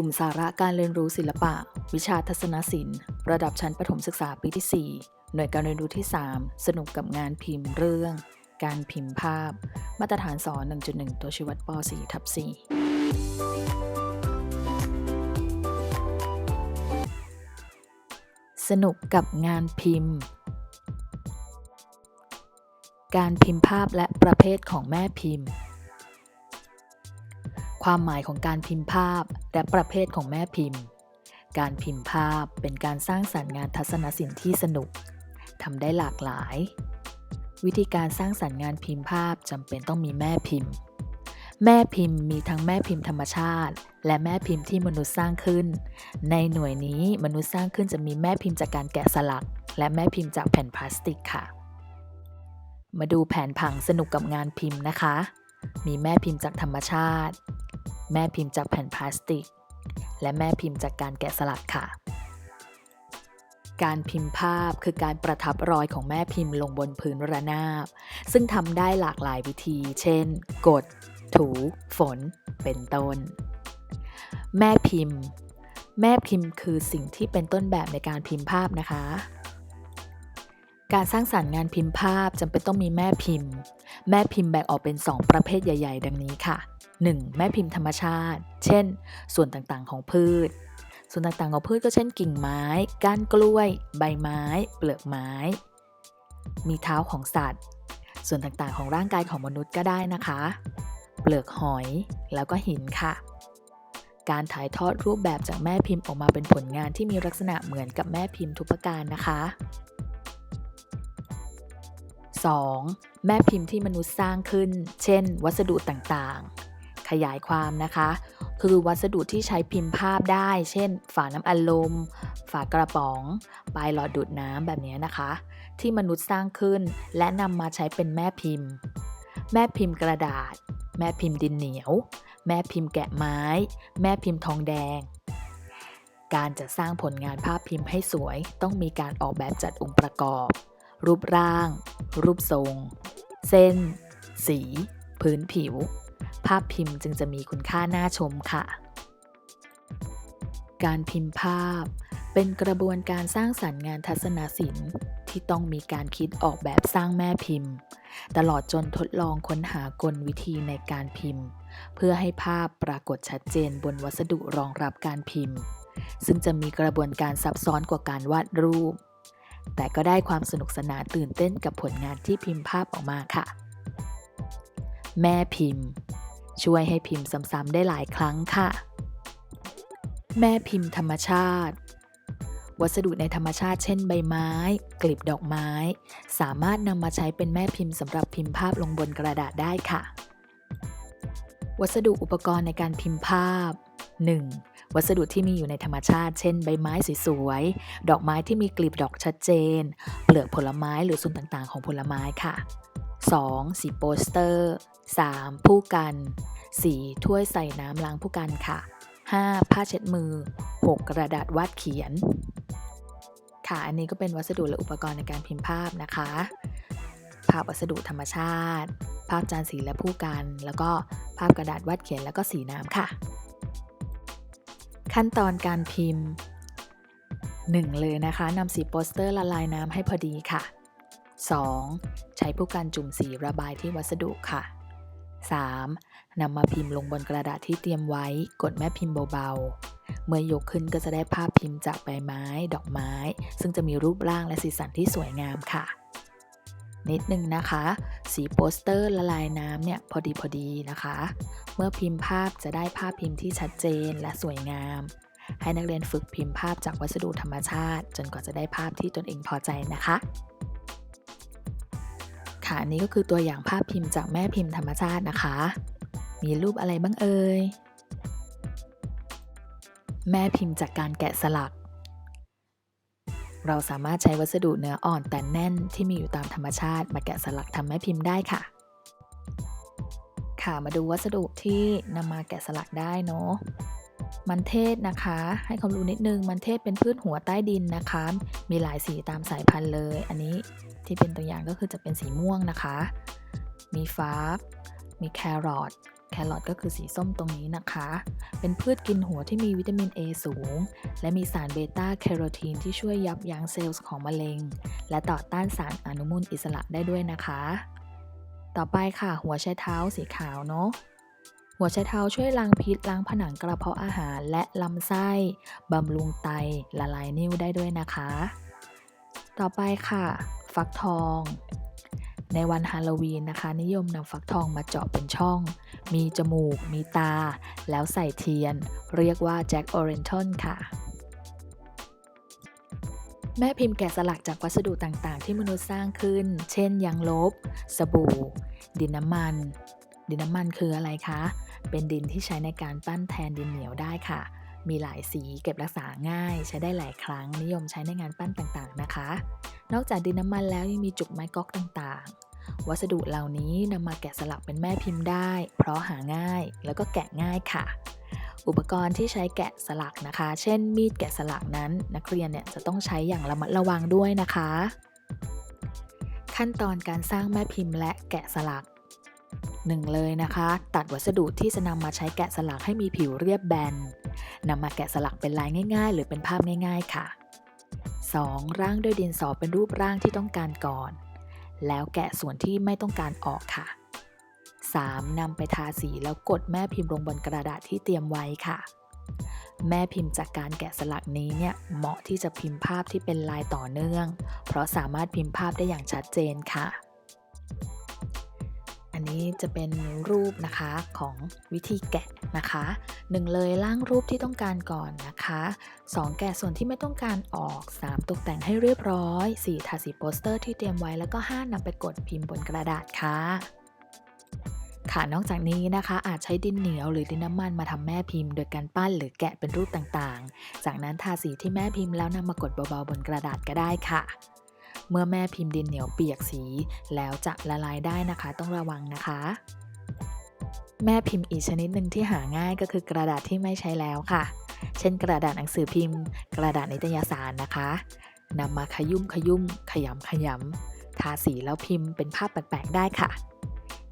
กลุ่มสาระการเรียนรู้ศิลปะ วิชาทัศนศิลป์ ระดับชั้นประถมศึกษาปีที่ 4 หน่วยการเรียนรู้ที่ 3 สนุกกับงานพิมพ์เรื่อง การพิมพ์ภาพ มาตรฐานสอน 1.1 ตัวชี้วัดป .4 ทับ4สนุกกับงานพิมพ์ การพิมพ์ภาพและประเภทของแม่พิมพ์ ความหมายของการพิมพ์ภาพ และประเภทของแม่พิมพ์ การพิมพ์ภาพเป็นการสร้างสรรค์งานทัศนศิลป์ที่สนุกทำได้หลากหลาย วิธีการสร้างสรรค์งานพิมพ์ภาพจำเป็นต้องมีแม่พิมพ์ แม่พิมพ์มีทั้งแม่พิมพ์ธรรมชาติ และแม่พิมพ์ที่มนุษย์สร้างขึ้น ในหน่วยนี้มนุษย์สร้างขึ้นจะมีแม่พิมพ์จากการแกะสลัก และแม่พิมพ์จากแผ่นพลาสติกค่ะ มาดูแผนผังสนุกกับงานพิมพ์นะคะ มีแม่พิมพ์จากธรรมชาติ แม่พิมพ์จากแผ่นพลาสติก และแม่พิมพ์จากการแกะสลักค่ะ การพิมพ์ภาพคือการประทับรอยของแม่พิมพ์ลงบนพื้นระนาบ ซึ่งทำได้หลากหลายวิธี เช่น กด ถู ฝน เป็นต้น แม่พิมพ์ แม่พิมพ์คือสิ่งที่เป็นต้นแบบในการพิมพ์ภาพนะคะการสร้างสรรค์งานพิมพ์ภาพจำเป็นต้องมีแม่พิมพ์ แม่พิมพ์แบ่งออกเป็น 2 ประเภทใหญ่ ๆ ดังนี้ค่ะ 1. แม่พิมพ์ธรรมชาติ เช่น ส่วนต่างๆของพืช ส่วนต่างๆของพืชก็เช่นกิ่งไม้ ก้านกล้วย ใบไม้ เปลือกไม้ มีเท้าของสัตว์ ส่วนต่างๆของร่างกายของมนุษย์ก็ได้นะคะ เปลือกหอยแล้วก็หินค่ะ การถ่ายทอดรูปแบบจากแม่พิมพ์ออกมาเป็นผลงานที่มีลักษณะเหมือนกับแม่พิมพ์ทุกประการนะคะ 2. แม่พิมพ์ที่มนุษย์สร้างขึ้น เช่น วัสดุต่างๆ ขยายความนะคะ คือวัสดุที่ใช้พิมพ์ภาพได้ เช่น ฝาน้ำอัดลม ฝากระป๋อง ปลายหลอดดูดน้ำแบบนี้นะคะ ที่มนุษย์สร้างขึ้น และนำมาใช้เป็นแม่พิมพ์ แม่พิมพ์กระดาษ แม่พิมพ์ดินเหนียว แม่พิมพ์แกะไม้ แม่พิมพ์ทองแดง การจะสร้างผลงานภาพพิมพ์ให้สวย ต้องมีการออกแบบจัดองค์ประกอบ รูปร่าง รูปทรง เส้น สี พื้นผิว ภาพพิมพ์จึงจะมีคุณค่าน่าชมค่ะ การพิมพ์ภาพ เป็นกระบวนการสร้างสรรค์งานทัศนศิลป์ ที่ต้องมีการคิดออกแบบสร้างแม่พิมพ์ ตลอดจนทดลองค้นหากลวิธีในการพิมพ์ เพื่อให้ภาพปรากฏชัดเจนบนวัสดุรองรับการพิมพ์ ซึ่งจะมีกระบวนการซับซ้อนกว่าการวาดรูป แต่ก็ได้ความสนุกสนานตื่นเต้นกับผลงานที่พิมพ์ภาพออกมาค่ะ แม่พิมพ์ ช่วยให้พิมพ์ซ้ำๆได้หลายครั้งค่ะ แม่พิมพ์ธรรมชาติ วัสดุในธรรมชาติเช่นใบไม้ กลีบดอกไม้ สามารถนำมาใช้เป็นแม่พิมพ์สำหรับพิมพ์ภาพลงบนกระดาษได้ค่ะ วัสดุอุปกรณ์ในการพิมพ์ภาพ 1. วัสดุที่มีอยู่ในธรรมชาติ เช่น ใบไม้สวยๆ ดอกไม้ที่มีกลีบดอกชัดเจน เปลือกผลไม้หรือส่วนต่างๆ ของผลไม้ค่ะ 2. สีโปสเตอร์ 3. ผู้กัน 4. ถ้วยใส่น้ำล้างผู้กันค่ะ 5. ผ้าเช็ดมือ 6. กระดาษวาดเขียน ค่ะอันนี้ก็เป็นวัสดุและอุปกรณ์ในการพิมพ์ภาพนะคะ ภาพวัสดุธรรมชาติ ภาพจานสีและผู้กัน แล้วก็ภาพกระดาษวาดเขียนแล้วก็สีน้ำค่ะ ขั้นตอนการพิมพ์ 1. เลยนะคะนำสีโปสเตอร์ละลายน้ำให้พอดีค่ะ 2. ใช้ผู้กันจุ่มสีระบายที่วัสดุค่ะ 3. นำมาพิมพ์ลงบนกระดาษที่เตรียมไว้ กดแม่พิมพ์เบาๆ เมื่อยกขึ้นก็จะได้ภาพพิมพ์จากใบไม้ ดอกไม้ ซึ่งจะมีรูปร่างและสีสันที่สวยงามค่ะ นิดนึงนะคะ สีโปสเตอร์ละลายน้ำเนี่ยพอดีพอดีนะคะ เมื่อพิมพ์ภาพจะได้ภาพพิมพ์ที่ชัดเจนและสวยงาม ให้นักเรียนฝึกพิมพ์ภาพจากวัสดุธรรมชาติ จนกว่าจะได้ภาพที่ตนเองพอใจนะคะ ค่ะอันนี้ก็คือตัวอย่างภาพพิมพ์จากแม่พิมพ์ธรรมชาตินะคะ มีรูปอะไรบ้างเอ่ย แม่พิมพ์จากการแกะสลัก เราสามารถใช้วัสดุเนื้ออ่อนแต่แน่นที่มีอยู่ตามธรรมชาติ มาแกะสลักทำแม่พิมพ์ได้ค่ะ ค่ะมาดูวัสดุที่นำมาแกะสลักได้เนาะมันเทศนะคะ ให้ความรู้นิดนึง มันเทศเป็นพืชหัวใต้ดินนะคะ มีหลายสีตามสายพันธุ์เลย อันนี้ ที่เป็นตัวอย่างก็คือจะเป็นสีม่วงนะคะ มีฟ้า มีแครอท แครอทก็คือสีส้มตรงนี้นะคะ เป็นพืชกินหัวที่มีวิตามิน A สูง และมีสารเบต้าแคโรทีนที่ช่วยยับยั้งเซลล์ของมะเร็ง และต่อต้านสารอนุมูลอิสระได้ด้วยนะคะ ต่อไปค่ะหัวไชเท้าสีขาวเนาะหัวไชเท้าช่วยล้างพิษล้างผนังกระเพาะอาหารและลำไส้บำรุงไตละลายนิ่วได้ด้วยนะคะ ต่อไปค่ะ ฟักทอง ในวันฮาโลวีนนะคะ นิยมนำฟักทองมาเจาะเป็นช่อง มีจมูก มีตา แล้วใส่เทียน เรียกว่าแจ็คออเรนทอนค่ะ แม่พิมพ์แกะสลักจากวัสดุต่างๆ ที่มนุษย์สร้างขึ้น เช่นยางลบ สบู่ ดินน้ำมัน ดินน้ำมันคืออะไรคะ เป็นดินที่ใช้ในการปั้นแทนดินเหนียวได้ค่ะมีหลายสีเก็บรักษาง่าย ใช้ได้หลายครั้งนิยมใช้ในงานปั้นต่างๆนะคะ นอกจากดินน้ำมันแล้วยังมีจุกไม้ก๊อกต่างๆ วัสดุเหล่านี้นำมาแกะสลักเป็นแม่พิมพ์ได้ เพราะหาง่ายแล้วก็แกะง่ายค่ะ อุปกรณ์ที่ใช้แกะสลักนะคะ เช่น มีดแกะสลักนั้น นักเรียนเนี่ยจะต้องใช้อย่างระมัดระวังด้วยนะคะ ขั้นตอนการสร้างแม่พิมพ์และแกะสลัก1เลยนะคะ ตัดวัสดุที่จะนำมาใช้แกะสลักให้มีผิวเรียบแบนนำมาแกะสลักเป็นลายง่าย ๆ หรือเป็นภาพง่าย ๆ ค่ะ 2. ร่างด้วยดินสอเป็นรูปร่างที่ต้องการก่อน แล้วแกะส่วนที่ไม่ต้องการออกค่ะ 3. นำไปทาสีแล้วกดแม่พิมพ์ลงบนกระดาษที่เตรียมไว้ค่ะ แม่พิมพ์จากการแกะสลักนี้เนี่ยเหมาะที่จะพิมพ์ภาพที่เป็นลายต่อเนื่อง เพราะสามารถพิมพ์ภาพได้อย่างชัดเจนค่ะ อันนี้จะเป็นรูปนะคะของวิธีแกะนะคะหนึ่งเลยร่างรูปที่ต้องการก่อนนะคะ2แกะส่วนที่ไม่ต้องการออก3ตกแต่งให้เรียบร้อย4ทาสีโปสเตอร์ที่เตรียมไว้แล้วก็5นำไปกดพิมพ์บนกระดาษค่ะค่ะนอกจากนี้นะคะอาจใช้ดินเหนียวหรือดินน้ำมันมาทำแม่พิมพ์ โดยการปั้นหรือแกะเป็นรูปต่างๆ จากนั้นทาสีที่แม่พิมพ์แล้วนำมากดเบาๆบนกระดาษก็ได้ค่ะ เมื่อแม่พิมพ์ดินเหนียวเปียกสี แล้วจะละลายได้นะคะต้องระวังนะคะ แม่พิมพ์อีกชนิดหนึ่งที่หาง่ายก็คือกระดาษที่ไม่ใช้แล้วค่ะ เช่น กระดาษหนังสือพิมพ์ กระดาษนิตยสารนะคะนำมาขยุ่มขยุ่มขยำขยำทาสีแล้วพิมพ์เป็นภาพแปลกๆได้ค่ะ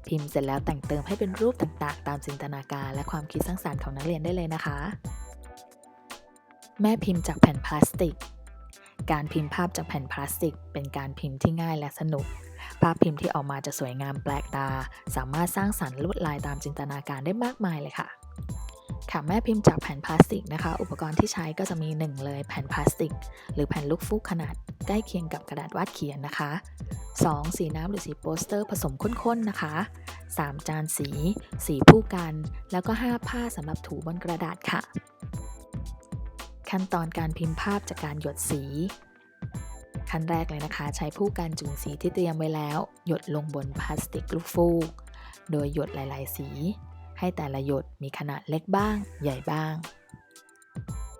พิมพ์เสร็จแล้วแต่งเติมให้เป็นรูปต่างๆ ตามจินตนาการและความคิดสร้างสรรค์ของนักเรียนได้เลยนะคะ แม่พิมพ์จากแผ่นพลาสติก การพิมพ์ภาพจากแผ่นพลาสติก เป็นการพิมพ์ที่ง่ายและสนุก ภาพพิมพ์ที่ออกมาจะสวยงามแปลกตา สามารถสร้างสรรค์ลวดลายตามจินตนาการได้มากมายเลยค่ะค่ะแม่พิมพ์จากแผ่นพลาสติกนะคะ อุปกรณ์ที่ใช้ก็จะมี 1 เลยแผ่นพลาสติก หรือแผ่นลูกฟูกขนาดใกล้เคียงกับกระดาษวาดเขียนนะคะ 2. สีน้ำหรือสีโปสเตอร์ผสมข้นๆนะคะ 3. จานสี สีผู้กัน แล้วก็ 5 ผ้าสำหรับถูบนกระดาษค่ะ ขั้นตอนการพิมพ์ภาพจากการหยดสี ขั้นแรกเลยนะคะ ใช้ผู้กันจุ่มสีที่เตรียมไว้แล้ว หยดลงบนพลาสติกลูกฟูก โดยหยดหลาย ๆ สี ให้แต่ละหยดมีขนาดเล็กบ้าง ใหญ่บ้าง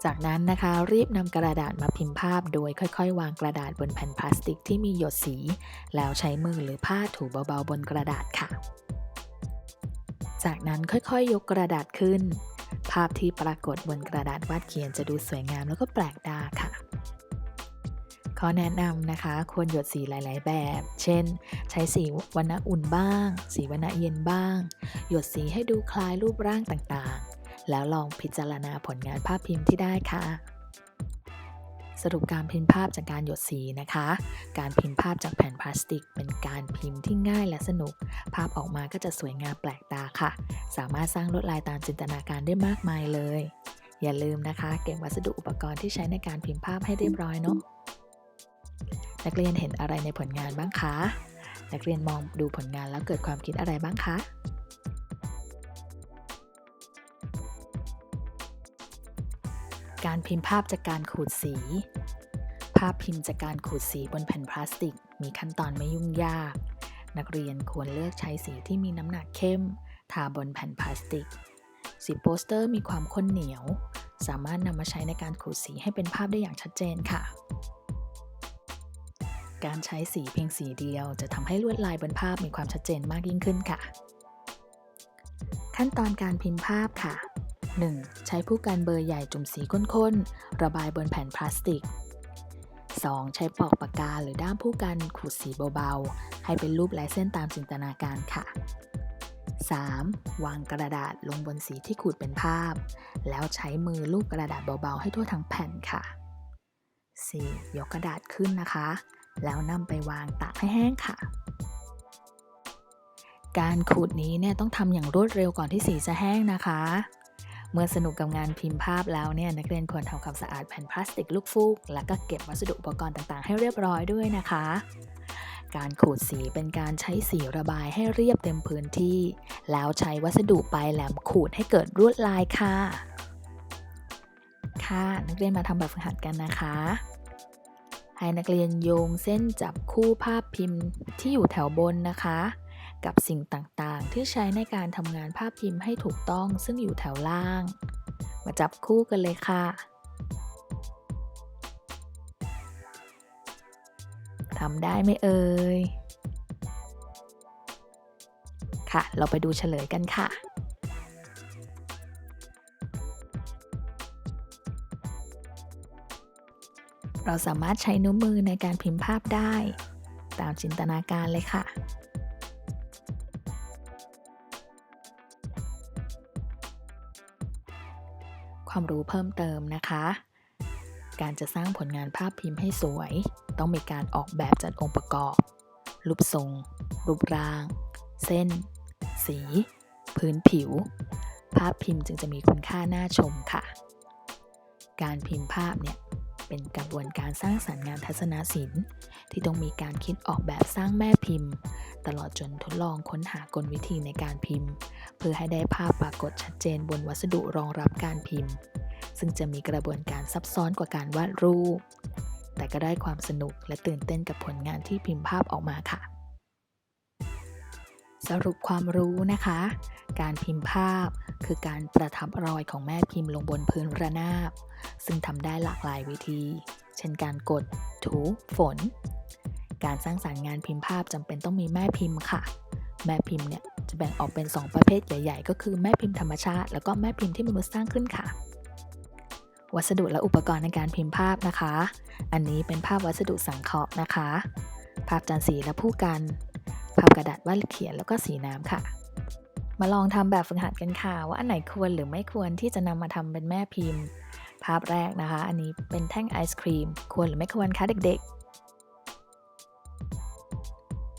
จากนั้นนะคะรีบนำกระดาษมาพิมพ์ภาพ โดยค่อย ๆ วางกระดาษบนแผ่นพลาสติกที่มีหยดสี แล้วใช้มือหรือผ้าถูเบา ๆ บนกระดาษค่ะ จากนั้นค่อย ๆ ยกกระดาษขึ้นาพที่ปรากฏบนกระดาษวาดเขียนจะดูสวยงามแล้วก็แปลกตาค่ะข้อแนะนำนะคะ ควรหยดสีหลาย ๆ แบบ เช่น ใช้สีวรรณะอุ่นบ้าง สีวรรณะเย็นบ้าง หยดสีให้ดูคล้ายรูปร่างต่าง ๆ แล้วลองพิจารณาผลงานภาพพิมพ์ที่ได้ค่ะ สรุปการพิมพ์ภาพจากการหยดสีนะคะ การพิมพ์ภาพจากแผ่นพลาสติก เป็นการพิมพ์ที่ง่ายและสนุก ภาพออกมาก็จะสวยงามแปลกตาค่ะ สามารถสร้างลวดลายตามจินตนาการได้มากมายเลย อย่าลืมนะคะ เก็บวัสดุอุปกรณ์ที่ใช้ในการพิมพ์ภาพให้เรียบร้อยเนาะนักเรียนเห็นอะไรในผลงานบ้างคะ นักเรียนมองดูผลงานแล้วเกิดความคิดอะไรบ้างคะ การพิมพ์ภาพจากการขูดสี ภาพพิมพ์จากการขูดสีบนแผ่นพลาสติก มีขั้นตอนไม่ยุ่งยาก นักเรียนควรเลือกใช้สีที่มีน้ำหนักเข้ม ทาบนแผ่นพลาสติก สีโปสเตอร์มีความข้นเหนียว สามารถนำมาใช้ในการขูดสีให้เป็นภาพได้อย่างชัดเจนค่ะ การใช้สีเพียงสีเดียว จะทำให้ลวดลายบนภาพมีความชัดเจนมากยิ่งขึ้นค่ะ ขั้นตอนการพิมพ์ภาพค่ะ 1. ใช้ผู้กันเบอร์ใหญ่จุ่มสีข้นๆ ระบายบนแผ่นพลาสติก 2. ใช้ปอกปากกาหรือด้ามผู้กันขูดสีเบาๆ ให้เป็นรูปลายเส้นตามจินตนาการค่ะ 3. วางกระดาษลงบนสีที่ขูดเป็นภาพ แล้วใช้มือลูบกระดาษเบาๆ ให้ทั่วทั้งแผ่นค่ะ 4. ยกกระดาษขึ้นนะคะ แล้วนำไปวางตากให้แห้งค่ะ การขูดนี้เนี่ยต้องทำอย่างรวดเร็วก่อนที่สีจะแห้งนะคะ เมื่อสนุกกับงานพิมพ์ภาพแล้วเนี่ยนักเรียนควรทำความสะอาดแผ่นพลาสติกลูกฟูก แล้วก็เก็บวัสดุอุปกรณ์ต่างๆ ให้เรียบร้อยด้วยนะคะ การขูดสีเป็นการใช้สีระบายให้เรียบเต็มพื้นที่ แล้วใช้วัสดุปลายแหลมขูดให้เกิดลวดลายค่ะ ค่ะ นักเรียนมาทำแบบฝึกหัดกันนะคะให้นักเรียนโยงเส้นจับคู่ภาพพิมพ์ที่อยู่แถวบนนะคะ กับสิ่งต่างๆ ที่ใช้ในการทำงานภาพพิมพ์ให้ถูกต้องซึ่งอยู่แถวล่าง มาจับคู่กันเลยค่ะทำได้ไหมเอ่ย ค่ะ เราไปดูเฉลยกันค่ะ เราสามารถใช้นิ้วมือในการพิมพ์ภาพได้ ตามจินตนาการเลยค่ะ ความรู้เพิ่มเติมนะคะ การจะสร้างผลงานภาพพิมพ์ให้สวย ต้องมีการออกแบบจัดองค์ประกอบ รูปทรง รูปร่าง เส้น สี พื้นผิว ภาพพิมพ์จึงจะมีคุณค่าน่าชมค่ะ การพิมพ์ภาพเนี่ยเป็นกระบวนการสร้างสรรค์งานทัศนศิลป์ ที่ต้องมีการคิดออกแบบสร้างแม่พิมพ์ ตลอดจนทดลองค้นหากลวิธีในการพิมพ์ เพื่อให้ได้ภาพปรากฏชัดเจนบนวัสดุรองรับการพิมพ์ ซึ่งจะมีกระบวนการซับซ้อนกว่าการวาดรูป แต่ก็ได้ความสนุกและตื่นเต้นกับผลงานที่พิมพ์ภาพออกมาค่ะ สรุปความรู้นะคะ การพิมพ์ภาพคือการประทับรอยของแม่พิมพ์ลงบนพื้นระนาบ ซึ่งทำได้หลากหลายวิธี เช่นการกด ถู ฝน การสร้างสารรค์งานพิมพ์ภาพจำเป็นต้องมีแม่พิมพ์ค่ะ แม่พิมพ์เนี่ยจะแบ่งออกเป็น 2 ประเภทใหญ่ ๆ ก็คือแม่พิมพ์ธรรมชาติ แล้วก็แม่พิมพ์ที่มนุษย์สร้างขึ้นค่ะ วัสดุและอุปกรณ์ในการพิมพ์ภาพนะคะ อันนี้เป็นภาพวัสดุสังเคราะห์นะคะ ภาพจานสีและผู้กัน ภาพกระดาษวาดเขียนแล้วก็สีน้ำค่ะ มาลองทำแบบฝึกหัดกันค่ะ ว่าอันไหนควรหรือไม่ควรที่จะนำมาทำเป็นแม่พิมพ์ ภาพแรกนะคะ อันนี้เป็นแท่งไอศครีม ควรหรือไม่ควรคะเด็กๆ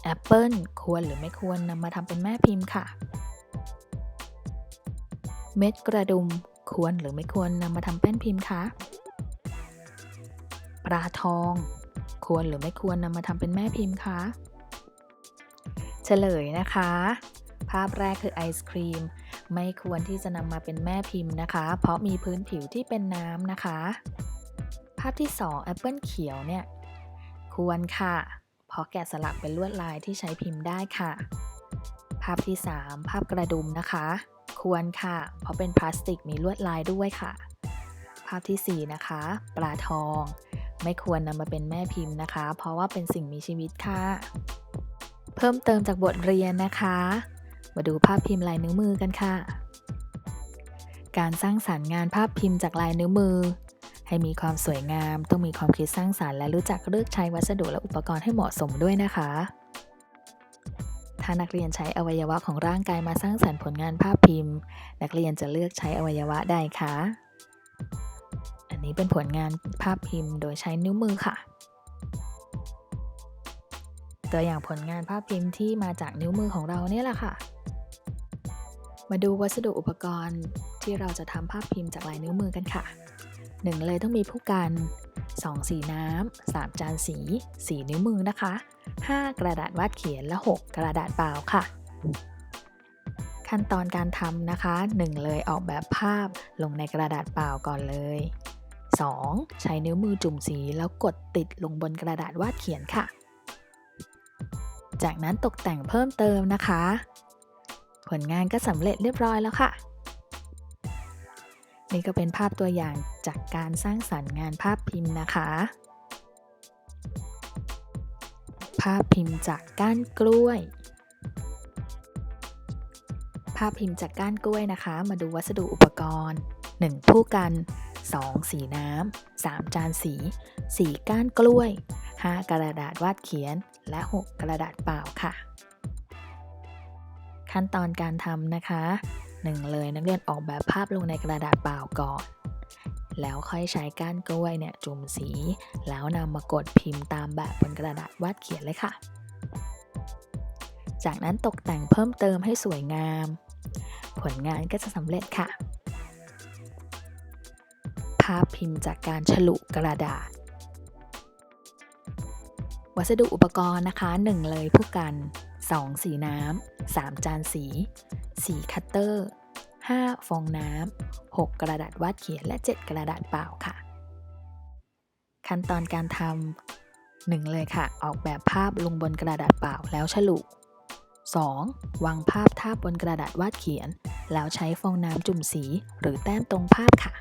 แอปเปิลควรหรือไม่ควรนำมาทำเป็นแม่พิมพ์ค่ะ เม็ดกระดุมควรหรือไม่ควรนำมาทำเป็นพิมพ์คะปลาทอง ควรหรือไม่ควรนำมาทำเป็นแม่พิมพ์คะเฉลยนะคะ ภาพแรกคือไอศครีม ไม่ควรที่จะนำมาเป็นแม่พิมพ์นะคะ เพราะมีพื้นผิวที่เป็นน้ำนะคะ ภาพที่2แอปเปิลเขียวเนี่ย ควรค่ะ เพราะแกะสลักเป็นลวดลายที่ใช้พิมพ์ได้ค่ะ ภาพที่ 3 ภาพกระดุมนะคะ ควรค่ะ เพราะเป็นพลาสติกมีลวดลายด้วยค่ะ ภาพทีสี่ 4 นะคะ ปลาทอง ไม่ควรนำมาเป็นแม่พิมพ์นะคะ เพราะว่าเป็นสิ่งมีชีวิตค่ะ เพิ่มเติมจากบทเรียนนะคะ มาดูภาพพิมพ์ลายนิ้วมือกันค่ะ การสร้างสารรค์งานภาพพิมพ์จากลายนิ้วมือ ให้มีความสวยงาม ต้องมีความคิดสร้างสารรค์และรู้จักเลือกใช้วัสดุและอุปกรณ์ให้เหมาะสมด้วยนะคะ ถ้านักเรียนใช้อวัยวะของร่างกายมาสร้างสรรค์ผลงานภาพพิมพ์ นักเรียนจะเลือกใช้อวัยวะใดคะ อันนี้เป็นผลงานภาพพิมพ์ โดยใช้นิ้วมือค่ะ ตัวอย่างผลงานภาพพิมพ์ที่มาจากนิ้วมือของเราเนี่ยแหละค่ะมาดูวัสดุอุปกรณ์ที่เราจะทำภาพพิมพ์จากลายนิ้วมือกันค่ะ 1 เลยต้องมีผู้กัน 2 สีน้ำ 3 จานสี 4 นิ้วมือนะคะ 5 กระดาษวาดเขียนและ 6 กระดาษเปล่าค่ะ ขั้นตอนการทำนะคะ 1 เลยออกแบบภาพลงในกระดาษเปล่าก่อนเลย 2. ใช้นิ้วมือจุ่มสีแล้วกดติดลงบนกระดาษวาดเขียนค่ะ จากนั้นตกแต่งเพิ่มเติมนะคะ ผลงานก็สำเร็จเรียบร้อยแล้วค่ะ นี่ก็เป็นภาพตัวอย่างจากการสร้างสรรค์งานภาพพิมพ์นะคะ ภาพพิมพ์จากก้านกล้วย ภาพพิมพ์จากก้านกล้วยนะคะ มาดูวัสดุอุปกรณ์ 1. ผู้กัน 2. สีน้ำ 3. จานสี 4. ก้านกล้วย 5. กระดาษวาดเขียน และ 6 กระดาษเปล่าค่ะ ขั้นขั้นตอนการทำนะคะ หนึ่งเลยนักเรียนออกแบบภาพลงในกระดาษเปล่าก่อน แล้วค่อยใช้ก้านกล้วยเนี่ยจุ่มสี แล้วนำมากดพิมพ์ตามแบบบนกระดาษวาดเขียนเลยค่ะ จากนั้นตกแต่งเพิ่มเติมให้สวยงาม ผลงานก็จะสำเร็จค่ะ ภาพพิมพ์จากการฉลุกระดาษ วัสดุอุปกรณ์นะคะ1เลยผู้กัน 2 สีน้ำ 3 จานสี 4 คัตเตอร์ 5 ฟองน้ำ 6 กระดาษวาดเขียนและ 7 กระดาษเปล่าค่ะ ขั้นตอนการทำ 1 เลยค่ะ ออกแบบภาพลงบนกระดาษเปล่าแล้วฉลุ 2. วางภาพทาบบนกระดาษวาดเขียน แล้วใช้ฟองน้ำจุ่มสีหรือแต้มตรงภาพค่ะ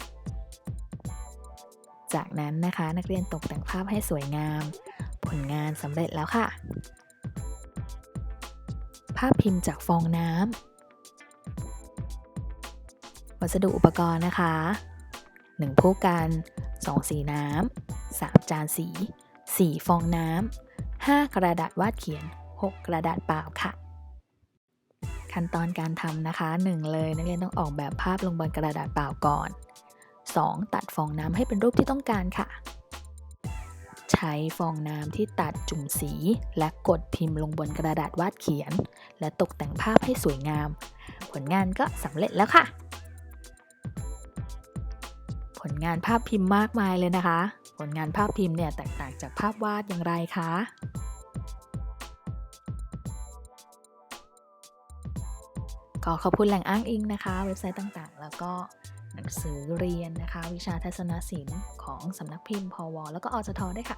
จากนั้นนะคะนักเรียนตกแต่งภาพให้สวยงาม ผลงานสำเร็จแล้วค่ะ ภาพพิมพ์จากฟองน้ำ วัสดุอุปกรณ์นะคะ 1 ผู้กัน 2 สีน้ำ 3 จานสี 4 ฟองน้ำ 5 กระดาษวาดเขียน 6 กระดาษเปล่าค่ะ ขั้นตอนการทำนะคะ 1 เลยนักเรียนต้องออกแบบภาพลงบนกระดาษเปล่าก่อน 2. ตัดฟองน้ำให้เป็นรูปที่ต้องการค่ะใช้ฟองน้ำที่ตัดจุ่มสีและกดพิมพ์ลงบนกระดาษวาดเขียน และตกแต่งภาพให้สวยงาม ผลงานก็สำเร็จแล้วค่ะ ผลงานภาพพิมพ์มากมายเลยนะคะ ผลงานภาพพิมพ์เนี่ยแตกต่างจากภาพวาดอย่างไรคะก็ขอบคุณแหล่งอ้างอิงนะคะ เว็บไซต์ต่างๆ แล้วก็หนังสือเรียนนะคะ วิชาทัศนศิลป์ของสำนักพิมพ์พวแล้วก็อจทได้ค่ะ